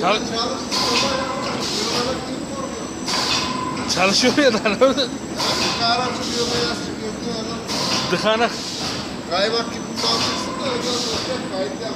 Çal Çalışsın baba ya. Yıllara kim korkuyor? Kara çıkıyor, beyaz çıkıyor. diyor adam. Dıkanak. Kaymak gibi kaldırsın şey da ondan sonra kayıt yapıyor.